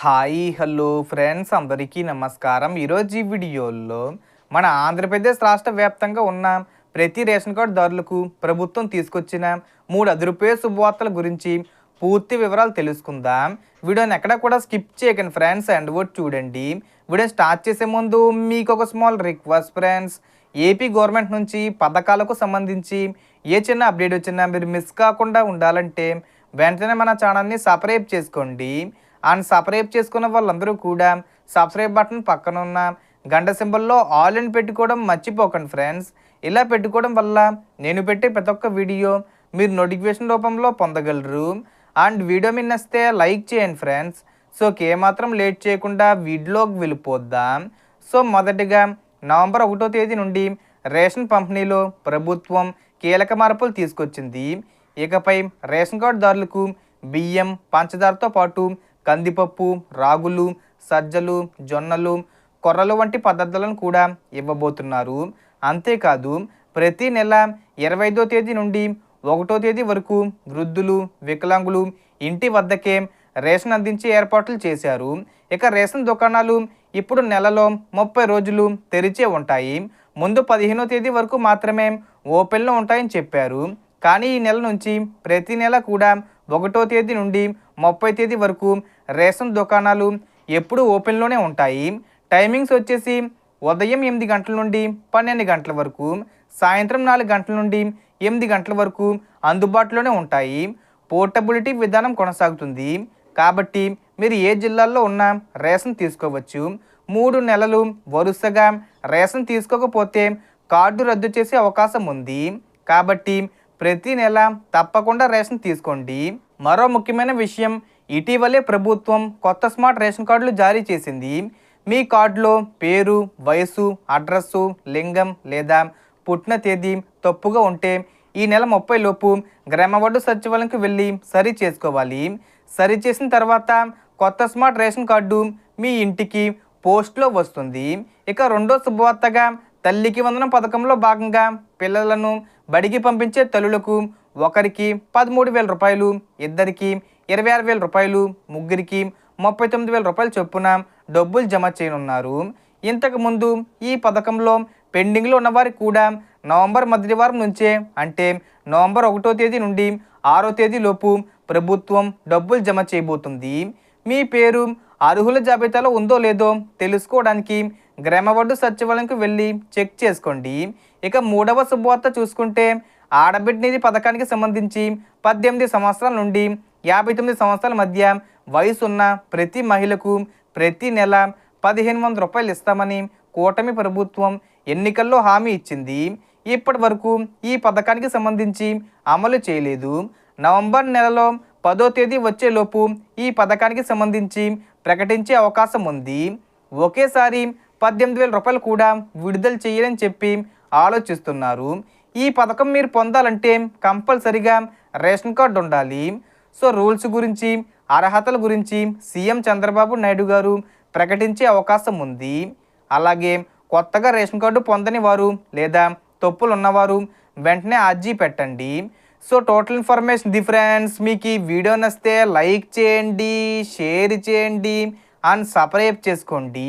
Hi hello friends అందరికీ నమస్కారం. ఈరోజు ఈ వీడియోలో మన ఆంధ్రప్రదేశ్ రాష్ట్ర వ్యాప్తంగా ఉన్న ప్రతి రేషన్ కార్డుదారులకు ప్రభుత్వం తీసుకొచ్చిన మూడు రూపాయ శుభవార్తల గురించి పూర్తి వివరాలు తెలుసుకుందాం. వీడియోని ఎక్కడ కూడా స్కిప్ చేయకండి ఫ్రెండ్స్ అండ్ వర్డ్ చూడండి. వీడియో స్టార్ట్ చేసే ముందు మీకు ఒక small request friends. AP government నుంచి పథకాలకు సంబంధించి ఏ చిన్న అప్డేట్ వచ్చినా మీరు మిస్ కాకుండా ఉండాలంటే వెంటనే మన ఛానల్ని సబ్స్క్రైబ్ చేసుకోండి. అండ్ సబ్స్క్రైబ్ చేసుకున్న వాళ్ళందరూ కూడా సబ్స్క్రైబ్ బటన్ పక్కన ఉన్న గంట సింబల్లో ఆల్ అని పెట్టుకోవడం మర్చిపోకండి ఫ్రెండ్స్. ఇలా పెట్టుకోవడం వల్ల నేను పెట్టే ప్రతి ఒక్క వీడియో మీరు నోటిఫికేషన్ రూపంలో పొందగలరు. అండ్ వీడియో మీ నచ్చితే లైక్ చేయండి ఫ్రెండ్స్. సో ఏమాత్రం లేట్ చేయకుండా వీడియోకి వెళ్ళిపోద్దాం. సో మొదటిగా నవంబర్ ఒకటో తేదీ నుండి రేషన్ పంపిణీలో ప్రభుత్వం కీలక మార్పులు తీసుకొచ్చింది. ఇకపై రేషన్ కార్డుదారులకు బియ్యం పంచదారతో పాటు కందిపప్పు రాగులు సజ్జలు జొన్నలు కొర్రలు వంటి పదార్థాలను కూడా ఇవ్వబోతున్నారు. అంతేకాదు ప్రతి నెల ఇరవై ఐదో తేదీ నుండి ఒకటో తేదీ వరకు వృద్ధులు వికలాంగులు ఇంటి వద్దకే రేషన్ అందించే ఏర్పాట్లు చేశారు. ఇక రేషన్ దుకాణాలు ఇప్పుడు నెలలో ముప్పై రోజులు తెరిచే ఉంటాయి. ముందు పదిహేనో తేదీ వరకు మాత్రమే ఓపెన్లో ఉంటాయని చెప్పారు. కానీ ఈ నెల నుంచి ప్రతి నెల కూడా ఒకటో తేదీ నుండి ముప్పై తేదీ వరకు రేషన్ దుకాణాలు ఎప్పుడూ ఓపెన్లోనే ఉంటాయి. టైమింగ్స్ వచ్చేసి ఉదయం ఎనిమిది గంటల నుండి పన్నెండు గంటల వరకు సాయంత్రం నాలుగు గంటల నుండి ఎనిమిది గంటల వరకు అందుబాటులోనే ఉంటాయి. పోర్టబిలిటీ విధానం కొనసాగుతుంది. కాబట్టి మీరు ఏ జిల్లాల్లో ఉన్న రేషన్ తీసుకోవచ్చు. మూడు నెలలు వరుసగా రేషన్ తీసుకోకపోతే కార్డు రద్దు చేసే అవకాశం ఉంది. కాబట్టి ప్రతి నెల తప్పకుండా రేషన్ తీసుకోండి. మరో ముఖ్యమైన విషయం ఇటీవలే ప్రభుత్వం కొత్త స్మార్ట్ రేషన్ కార్డులు జారీ చేసింది. మీ కార్డులో పేరు వయసు అడ్రస్సు లింగం లేదా పుట్టిన తేదీ తప్పుగా ఉంటే ఈ నెల ముప్పై లోపు గ్రామ వార్డు సచివాలయంకి వెళ్ళి సరి చేసుకోవాలి. సరి చేసిన తర్వాత కొత్త స్మార్ట్ రేషన్ కార్డు మీ ఇంటికి పోస్ట్లో వస్తుంది. ఇక రెండో శుభవార్తగా తల్లికి వందనం పథకంలో భాగంగా పిల్లలను బడికి పంపించే తల్లులకు ఒకరికి పదమూడు వేల రూపాయలు ఇద్దరికి ఇరవై ఆరు వేల రూపాయలు ముగ్గురికి ముప్పై తొమ్మిది వేల రూపాయలు చొప్పున డబ్బులు జమ చేయనున్నారు. ఇంతకుముందు ఈ పథకంలో పెండింగ్లో ఉన్నవారు కూడా నవంబర్ మొదటి వారం నుంచే అంటే నవంబర్ ఒకటో తేదీ నుండి ఆరో తేదీలోపు ప్రభుత్వం డబ్బులు జమ చేయబోతుంది. మీ పేరు అర్హుల జాబితాలో ఉందో లేదో తెలుసుకోవడానికి గ్రామ సచివాలయంకు వెళ్ళి చెక్ చేసుకోండి. ఇక మూడవ శుభవార్త చూసుకుంటే ఆడబిడ్డ నిధి పథకానికి సంబంధించి పద్దెనిమిది సంవత్సరాల నుండి యాభై తొమ్మిది సంవత్సరాల మధ్య వయసు ఉన్న ప్రతి మహిళకు ప్రతి నెల పదిహేను వందల రూపాయలు ఇస్తామని కూటమి ప్రభుత్వం ఎన్నికల్లో హామీ ఇచ్చింది. ఇప్పటి వరకు ఈ పథకానికి సంబంధించి అమలు చేయలేదు. నవంబర్ నెలలో పదో తేదీ వచ్చేలోపు ఈ పథకానికి సంబంధించి ప్రకటించే అవకాశం ఉంది. ఒకేసారి పద్దెనిమిది వేల రూపాయలు కూడా విడుదల చేయాలని చెప్పి ఆలోచిస్తున్నారు. ఈ పథకం మీరు పొందాలంటే కంపల్సరిగా రేషన్ కార్డు ఉండాలి. సో రూల్స్ గురించి అర్హతల గురించి సీఎం చంద్రబాబు నాయుడు గారు ప్రకటించే అవకాశం ఉంది. అలాగే కొత్తగా రేషన్ కార్డు పొందని వారు లేదా తప్పులు ఉన్నవారు వెంటనే అర్జీ పెట్టండి. సో టోటల్ ఇన్ఫర్మేషన్ డిఫరెన్స్ మీకు ఈ వీడియో నచ్చితే లైక్ చేయండి షేర్ చేయండి అండ్ సబ్స్క్రైబ్ చేసుకోండి.